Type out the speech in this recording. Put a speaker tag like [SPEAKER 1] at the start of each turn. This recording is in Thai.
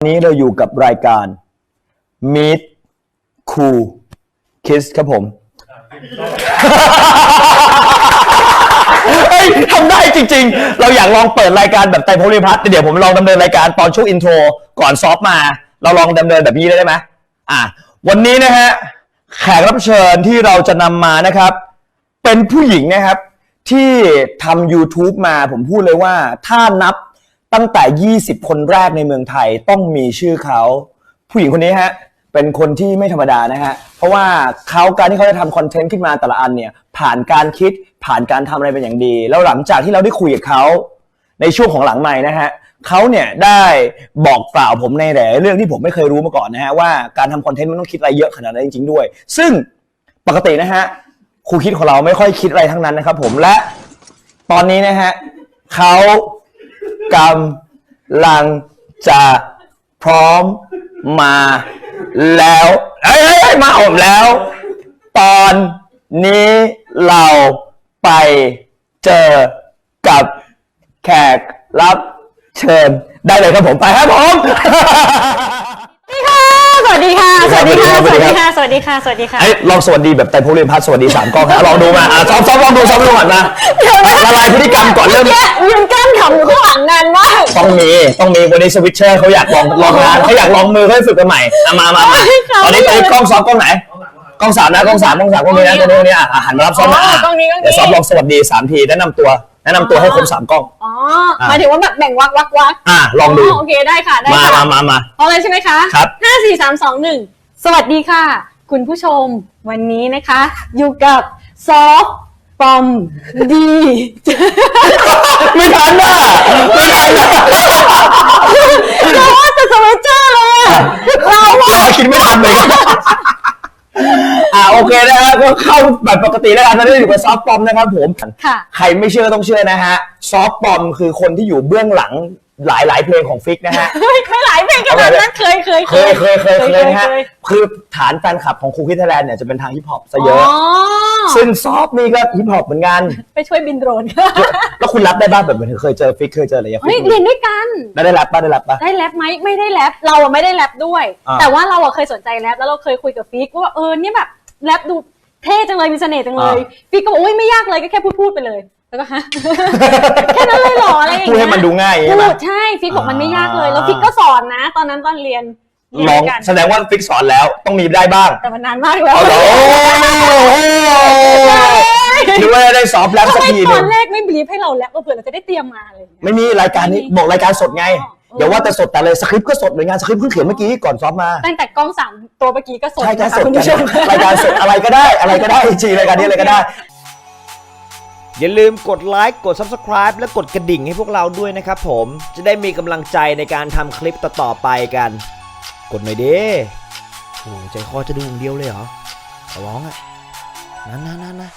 [SPEAKER 1] วันนี้เราอยู่กับรายการ Meet Cool Kiss ครับผมเฮ้ยทำได้จริง ๆ เราอยากลองเปิดรายการแบบไตรภพลิพัฒน์เดี๋ยวผมลองดำเนินรายการตอนช่วงอินโทรก่อนซอฟมา เราลองดำเนินแบบนี้ได้ไหมอะ วันนี้นะฮะ แขกรับเชิญที่เราจะนำมานะครับ เป็นผู้หญิงนะครับ ที่ทำ YouTube มาผมพูดเลยว่าถ้านับ ตั้งแต่ 20 คนแรกในเมืองไทยต้องมีชื่อเขา ผู้หญิงคนนี้ฮะ เป็นคนที่ไม่ธรรมดานะฮะ เพราะว่าเขาการที่เขาจะทำคอนเทนต์ขึ้นมาแต่ละอันเนี่ย ผ่านการคิดผ่านการทำอะไรเป็นอย่างดี แล้วหลังจากที่เราได้คุยกับเขา ในช่วงของหลังใหม่นะฮะเขาเนี่ยได้บอกกล่าวผมในหลายเรื่องที่ผมไม่เคยรู้มาก่อนนะฮะว่าการทำคอนเทนต์มันต้องคิดอะไรเยอะขนาดนั้นจริง ๆ ด้วย ซึ่งปกตินะฮะครูคิดของเราไม่ค่อยคิดอะไรทั้งนั้นนะครับผมและตอนนี้นะฮะเขา กำลังจะพร้อมมาแล้วเอ้ยเอ้ยเอ้ยมาผมแล้ว ตอนนี้เราไปเจอกับแขกรับเชิญได้เลยครับผมไปครับผม
[SPEAKER 2] สวัสดีค่ะ สวัสดีค่ะ
[SPEAKER 1] ส
[SPEAKER 2] ส
[SPEAKER 1] วั
[SPEAKER 2] วั
[SPEAKER 1] ส
[SPEAKER 2] ส
[SPEAKER 1] ดี
[SPEAKER 2] ดี
[SPEAKER 1] ครั
[SPEAKER 2] ค่ะ
[SPEAKER 1] บ
[SPEAKER 2] สวัสดีค่ะ สวัสดีค่ะ
[SPEAKER 1] ไอ้ยลองสวัสดีแบบไตรภูริพัฒน์สวัสดีสามกล้องฮะลองดูมาอะซ้อมซ้อมลองดูซ้อมดูก่อนนะละลายพฤติกรรมก่อนเริ่ม
[SPEAKER 2] เนี่ยยืนกั้น ขำอยู่ข้างหลังนานมาก
[SPEAKER 1] ต้องมีต้องมีวันนี้สวิตเชอร์เขาอยากลองลองงานเขาอยากลองมือเขาให้ฝึกกันใหม่อะมามามาตอนนี้ตอนนี้กล้องซ้อมกล้องไหนกล้องสามนะกล้องสามกล้องสามกล้องนี้นะกล้องนี้กล้องนี้อะอะหันมารับซ้อมนะอะ
[SPEAKER 2] กล้องนี้กล้องนี้
[SPEAKER 1] เดี๋ยวซ้อมลองสวัสดีสามทีแนะนำตัวแนะนำตัวให้ครบสามกล้อง
[SPEAKER 2] อ๋อหมายถึงว่าแบบแบ่งวักวักวัก
[SPEAKER 1] อะลองดู
[SPEAKER 2] โอเคได้ค่ะได้
[SPEAKER 1] มา
[SPEAKER 2] ค่ะ
[SPEAKER 1] มามามา
[SPEAKER 2] พร้อมเลยใช่ไหมคะ
[SPEAKER 1] ครับ
[SPEAKER 2] ห้าสี่สามสองหนึ่งสวัสดีค่ะ คุณผู้ชม วันนี้นะคะ อยู่กับซอฟ ปอม ดี
[SPEAKER 1] ไม่ทันอะไม่ทันอะ
[SPEAKER 2] เราว่าจะสวิตเชอร์เลยอะเราว่า
[SPEAKER 1] คิดไม่ทันเลยอ่าโอ เคนะฮะก็เข้าแบบปกติแล้วกันตอนนี้อยู่กับซอฟต์ปอมนะครับผม
[SPEAKER 2] ค่ะ
[SPEAKER 1] ใครไม่เชื่อต้องเชื่อนะฮะ ซอฟต์ปอมคือคนที่อยู่เบื้องหลังหลายหลายๆเพลงของฟิกนะฮะ
[SPEAKER 2] ไม่ไม่หลายเพลงขนาดนั้นเคยเคย
[SPEAKER 1] เคยเคยเคยเคยนะฮะ
[SPEAKER 2] เคย
[SPEAKER 1] คือฐานแฟนคลับของครูคิดไทยแลนด์เนี่ยจะเป็นทางฮิปฮอปซะเยอะ
[SPEAKER 2] อ๋อ
[SPEAKER 1] ซึ่งซอฟต์นี่ก็ฮิปฮอปเหมือนกัน
[SPEAKER 2] ไปช่วยบินโดรน
[SPEAKER 1] แล้วคุณรับได้บ้างแบบเหมือนเคยเจอฟิกเคยเจออะไรอย่าง
[SPEAKER 2] เฮ้ย
[SPEAKER 1] เงี้ย
[SPEAKER 2] เรียนด้วยกัน
[SPEAKER 1] แล้วได้รับป่ะได้รับป่ะ
[SPEAKER 2] ได้แรปไหมไม่ได้แรปเราอะไม่ได้แรปด้วย
[SPEAKER 1] อ่า
[SPEAKER 2] แต่ว่าเราอะเคยสนใจแรปแล้วเราเคยคุยกับฟิกว่าเออเนี่ยแบบ แรปดูเท่จังเลยมีเสน่ห์จังเลย
[SPEAKER 1] อ่า
[SPEAKER 2] ฟิกก็บอกอุ้ยไม่ยากเลยก็แค่พูดพูดๆไปเลย แล้วก็ฮะแค่นั้นเลยเหรออะไรอย่าง
[SPEAKER 1] พูด
[SPEAKER 2] เงี้ย
[SPEAKER 1] ให้มันดูง่ายใช่ไหม
[SPEAKER 2] พูดใช่ฟิกบอกมันไม่ยากเลย แล้ว
[SPEAKER 1] อ่า
[SPEAKER 2] ฟิกก็สอนนะ ตอนนั้นตอนเรียนเรียน
[SPEAKER 1] ลอง
[SPEAKER 2] ด้วยกัน
[SPEAKER 1] แสดงว่าฟิกสอนแล้วต้องมีได้บ้าง
[SPEAKER 2] แต่มันนานมากแล้ว
[SPEAKER 1] เอาเหรอโอ้นึกว่าจะได้ซอฟต์แรป
[SPEAKER 2] ทำ
[SPEAKER 1] สัก
[SPEAKER 2] ไม
[SPEAKER 1] ทีห
[SPEAKER 2] ต
[SPEAKER 1] นึ
[SPEAKER 2] องนแรกไม่บลีฟให้เราแรปเผื่อเราจะได้เตรียมมาอะไรอย่างเลย
[SPEAKER 1] ไม่มีรายการนี้บอกรายการสดไง
[SPEAKER 2] อ๋อ
[SPEAKER 1] เดี๋ยวว่าแต่สดแต่เลยสคริปต์ก็สดเลยงานสคริปต์เพิ่งเขียนเมื่อกี้ก่อนซ้อมมา
[SPEAKER 2] ตั้งแต่กล้องสามตัวเมื่อกี้ก็สด
[SPEAKER 1] ใช่ใช่
[SPEAKER 2] นะคะ
[SPEAKER 1] สด
[SPEAKER 2] คุณ
[SPEAKER 1] กัน
[SPEAKER 2] ผู้ชม
[SPEAKER 1] รายการสดอะไรก็ได้อะไรก็ได้จริงๆรายการนี้อะไรก็ได้
[SPEAKER 3] อย่าลืมกดไลค์กด Subscribe และกดกระดิ่งให้พวกเราด้วยนะครับผมจะได้มีกำลังใจในการทำคลิปต่อๆไปกัน กดหน่อยดิโอ้ใจคอจะดูอย่างเดียวเลยเหรอขอร้องอะนั่นๆๆนะ